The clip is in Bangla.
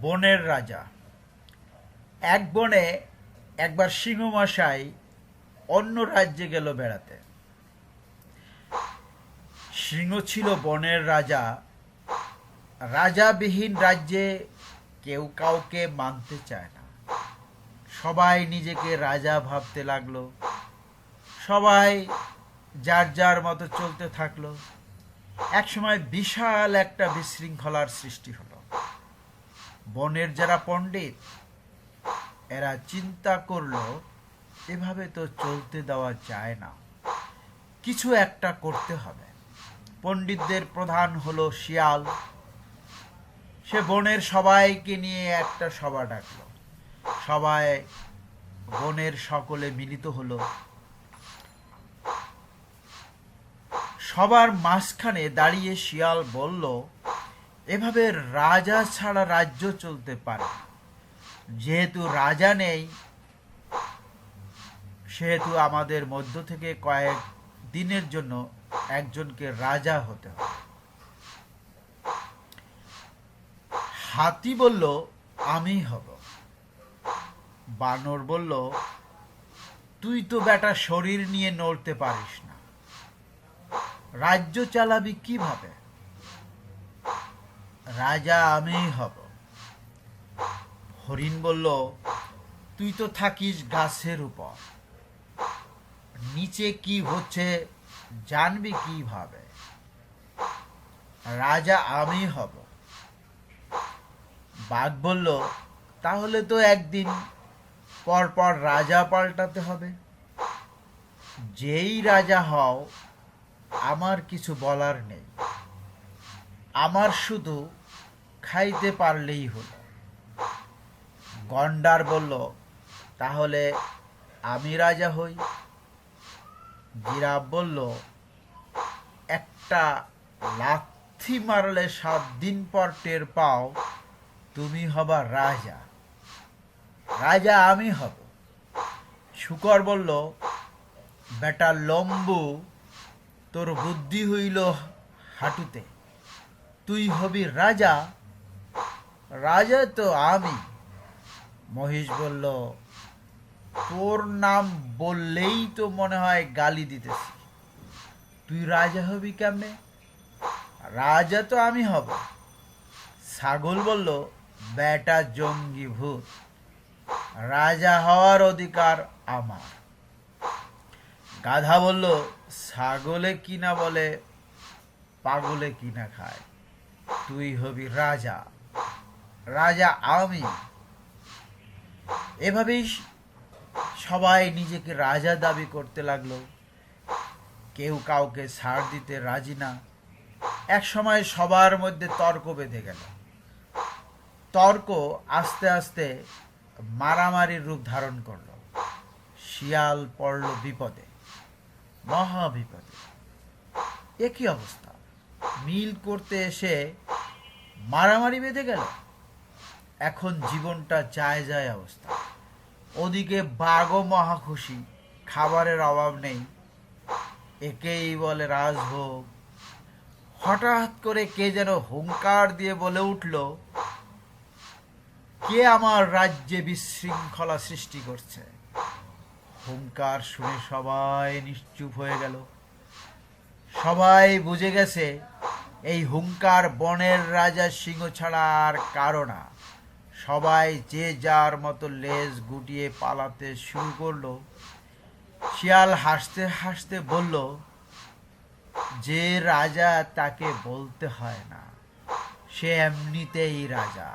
বনের রাজা। এক বনে একবার সিংহমশাই অন্য রাজ্যে গেল বেড়াতে। সিংহ ছিল বনের রাজা। রাজাবিহীন রাজ্যে কেউ কাউকে মানতে চায় না। সবাই নিজেকে রাজা ভাবতে লাগল। সবাই যার যার মতো চলতে থাকল। একসময় বিশাল একটা বিশৃঙ্খলার সৃষ্টি হলো। বনের যারা পণ্ডিত, এরা চিন্তা করল, এভাবে তো চলতে দেওয়া যায় না। কিছু একটা করতে হবে। পণ্ডিতদের প্রধান হলো শিয়াল। সে বনের সবাইকে নিয়ে একটা সভা ডাকলো। সবাই বনের সকলে মিলিত হলো। সবার মাঝখানে দাঁড়িয়ে শিয়াল বলল এভাবে রাজা ছাড়া রাজ্য চলতে পারে যেহেতু রাজা নেই, সেহেতু আমাদের মধ্য থেকে কয়েক দিনের জন্য একজনকে রাজা হতে হবে। হাতি বলল, আমি হব। বানর বলল, তুই তো বেটা শরীর নিয়ে নড়তে পারিস না। রাজ্য চালাবি কীভাবে? রাজা আমি হব। হরিণ বলল, তুই তো থাকিস গাছের উপর। নিচে কি হচ্ছে জানবি কীভাবে? রাজা আমি হব। বাঘ বলল, তাহলে তো একদিন পর পর রাজা পাল্টাতে হবে। যেই রাজা হও, আমার কিছু বলার নেই। আমার শুধু খাইতে পারলেই হলো। গন্ডার বলল, তাহলে আমি রাজা হই? জিরাফ বলল, একটা লাথি মারলে সাত দিন পর টের পাও, তুমি হবা রাজা। রাজা আমি হব। শুকর বলল, বেটা লম্বু, তোর বুদ্ধি হইল হাঁটুতে। তুই হবি রাজা রাজা তো আমি। মহিষ বলল, তোর নাম বললেই তো মনে হয় গালি দিতেছি। তুই রাজা হবি কেমনে? রাজা তো আমি হব। ছাগল বলল বেটা জঙ্গি ভূত। রাজা হওয়ার অধিকার আমার। গাধা বলল, ছাগলে কিনা বলে, পাগলে কিনা খায়। তুই হবি রাজা। রাজা আমি এভাবেই সবাই নিজেকে রাজা দাবি করতে লাগল। কেউ কাউকে ছাড় দিতে রাজি না। এক সময় সবার মধ্যে তর্ক বেঁধে গেল। তর্ক আস্তে আস্তে মারামারির রূপ ধারণ করল। শিয়াল পড়ল বিপদে, মহা বিপদে। একই অবস্থা। মিল করতে এসে মারামারি বেঁধে গেল। এখন জীবনটা যায় যায় অবস্থা। ওদিকে বাঘও মহা খুশি, খাবারের অভাব নেই। একেই বলে রাজভোগ। হঠাৎ করে কে যেন হুঙ্কার দিয়ে বলে উঠল, কে আমার রাজ্যে বিশৃঙ্খলা সৃষ্টি করছে? হুঙ্কার শুনে সবাই নিশ্চুপ হয়ে গেল। সবাই বুঝে গেছে, এই হুঙ্কার বনের রাজা সিংহ ছাড়া আর কারও না। সবাই যে যার মতো লেজ গুটিয়ে পালাতে শুরু করল, শিয়াল হাসতে হাসতে বলল, যে রাজা তাকে বলতে হয় না, সে এমনিতেই রাজা।